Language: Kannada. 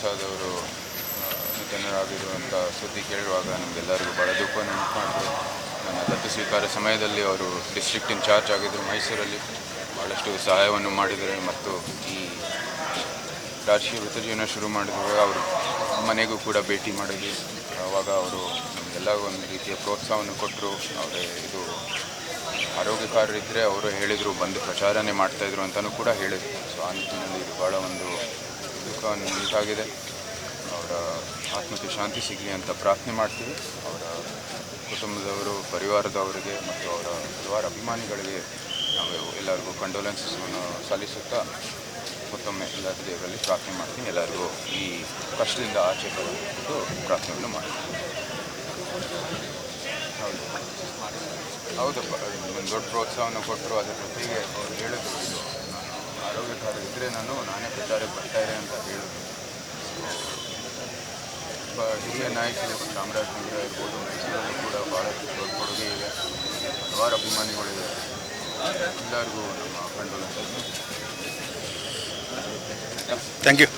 ಉತ್ಸಾಹದವರು ನಿಧನರಾಗಿರುವಂಥ ಸುದ್ದಿ ಕೇಳುವಾಗ ನಮಗೆಲ್ಲರಿಗೂ ಭಾಳ ದುಃಖವನ್ನು ಉಂಟು ಮಾಡಿದ್ರು ನನ್ನ ದತ್ತು ಸ್ವೀಕಾರ ಸಮಯದಲ್ಲಿ ಅವರು ಡಿಸ್ಟ್ರಿಕ್ಟ್ ಇನ್ಚಾರ್ಜ್ ಆಗಿದ್ದರು ಮೈಸೂರಲ್ಲಿ ಭಾಳಷ್ಟು ಸಹಾಯವನ್ನು ಮಾಡಿದರೆ ಮತ್ತು ಈ ರಾಜಕೀಯ ವೃತ್ತಜೀವನ ಶುರು ಮಾಡಿದಾಗ ಅವರು ಮನೆಗೂ ಕೂಡ ಭೇಟಿ ಮಾಡಿದ್ವಿ ಆವಾಗ ಅವರು ನಮಗೆಲ್ಲ ಒಂದು ರೀತಿಯ ಪ್ರೋತ್ಸಾಹವನ್ನು ಕೊಟ್ಟರು. ಅವರೇ ಇದು ಆರೋಗ್ಯಕಾರರಿದ್ದರೆ ಅವರು ಹೇಳಿದರು, ಬಂದು ಪ್ರಚಾರನೇ ಮಾಡ್ತಾಯಿದ್ರು ಅಂತಲೂ ಕೂಡ ಹೇಳಿದರು. ಸೊ ಆ ನಿಟ್ಟಿನಲ್ಲಿ ಇದು ಭಾಳ ಒಂದು ದುಃಖವನ್ನು ನಿಮಗಾಗಿದೆ ಅವರ ಆತ್ಮಕ್ಕೆ ಶಾಂತಿ ಸಿಗಲಿ ಅಂತ ಪ್ರಾರ್ಥನೆ ಮಾಡ್ತೀವಿ. ಅವರ ಕುಟುಂಬದವರು, ಪರಿವಾರದವರಿಗೆ ಮತ್ತು ಅವರ ಹಲವಾರು ಅಭಿಮಾನಿಗಳಿಗೆ ನಾವು ಎಲ್ಲರಿಗೂ ಕಂಡೋಲೆನ್ಸನ್ನು ಸಲ್ಲಿಸುತ್ತಾ ಮತ್ತೊಮ್ಮೆ ಎಲ್ಲರ ದೇವರಲ್ಲಿ ಪ್ರಾರ್ಥನೆ ಮಾಡ್ತೀನಿ. ಎಲ್ಲರಿಗೂ ಈ ಕಷ್ಟದಿಂದ ಆಚೆ ಬರಬೇಕು ಪ್ರಾರ್ಥನೆಯನ್ನು ಮಾಡ್ತೀನಿ. ಹೌದು. ಹೌದಪ್ಪ ಒಂದು ದೊಡ್ಡ ಪ್ರೋತ್ಸಾಹವನ್ನು ಕೊಟ್ಟರು, ಅದರ ಜೊತೆಗೆ ಹೇಳಿದ್ರು ಇದು. ನಾನು ಆರೋಗ್ಯಕಾರ ಇದ್ದರೆ ನಾನು ನಾನೇ ಪ್ರಚಾರಕ್ಕೆ ಬರ್ತಾ ಇದೆ ಅಂತ ಹೇಳಿದ್ರು ಒಬ್ಬ ಹಿರಿಯ ನಾಯಕರು ಚಾಮರಾಜನಗರ ಇರ್ಬೋದು, ಮೈಸೂರಲ್ಲಿ ಕೂಡ ಭಾಳಷ್ಟು ದೊಡ್ಡ ಕೊಡುಗೆ ಇದೆ. ಹಲವಾರು ಅಭಿಮಾನಿಗಳಿದೆ ಎಲ್ಲರಿಗೂ ನಮ್ಮ ಕಂಡು ಥ್ಯಾಂಕ್ ಯು